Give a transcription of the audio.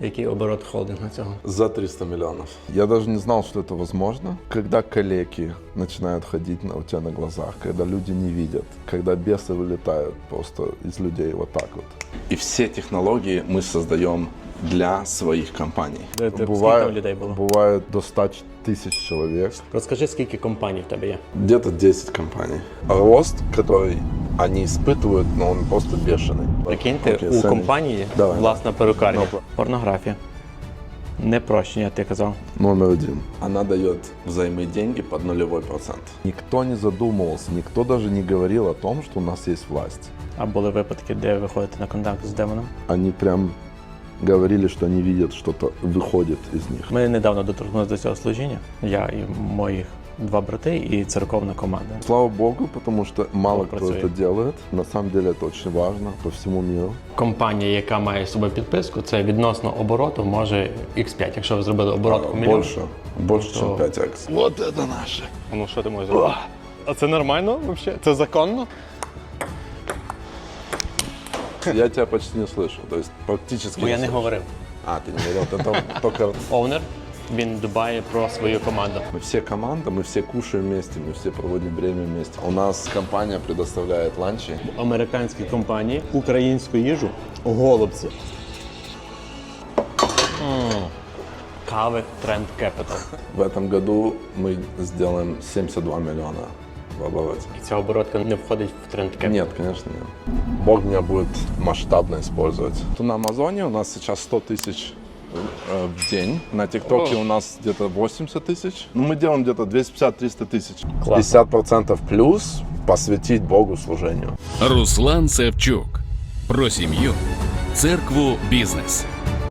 Який оборот холдингу цього? За 300 миллионов. Я даже не знал, что это возможно. Когда коллеги начинают ходить на, у тебя на глазах, когда люди не видят, когда бесы вылетают просто из людей вот так вот. И все технологии мы создаем для своих компаний. Де ти- Скільки там людей було? бывает до 100 тысяч человек. Розкажи, скільки компаній в тебе є? Где-то 10 компаний. Рост, который они испытывают, но он просто бешеный. Прикиньте, Окей, у Саня. компанії Давай. власна перукарня. Ну, Порнографія. Не прощення, ти казав. Номер один. Она дает взаймы деньги под нулевой процент. Никто не задумывался, никто даже не говорил о том, что у нас есть власть. А були випадки, де ви виходите на контакт з демоном. Они прям говорили, что они видят, что-то выходит из них. Ми недавно доторкнулися до цього служіння. Я і моїх два брати, і церковна команда. Слава богу, потому что мало кто працює. это делает. На самом деле это очень важно по всему миру. Компанія, яка має з собою підписку, це відносно обороту може X5. Якщо ви зробили оборот у мільйон. Больше. Больше, чем То- 5x. Вот это наше. Ну що ти можеш зробити? А це нормально взагалі? Це законно? Я тебя почти не слышу. То есть практически Бо я не не слышу. говорив. А, ты не говорил, это только... Оунер, він дбає про свою команду. Мы все команда, мы все кушаем вместе, мы все проводим время вместе. У нас компания предоставляет ланчи. Американські компанії українську їжу голубці. М. Кави Тренд Capital. В этом году мы сделаем 72 миллиона в обороте. І ця оборотка не входить в Тренд Capital. Нет, конечно, нет. Бог меня будет масштабно использовать. То на Амазоне у нас сейчас 100 тысяч э, в день. На ТикТоке у нас где-то 80 тысяч. Ну, мы делаем где-то 250-300 тысяч. Классно. 50% плюс посвятить Богу служению. Руслан Севчук про сім'ю, церкву, бізнес.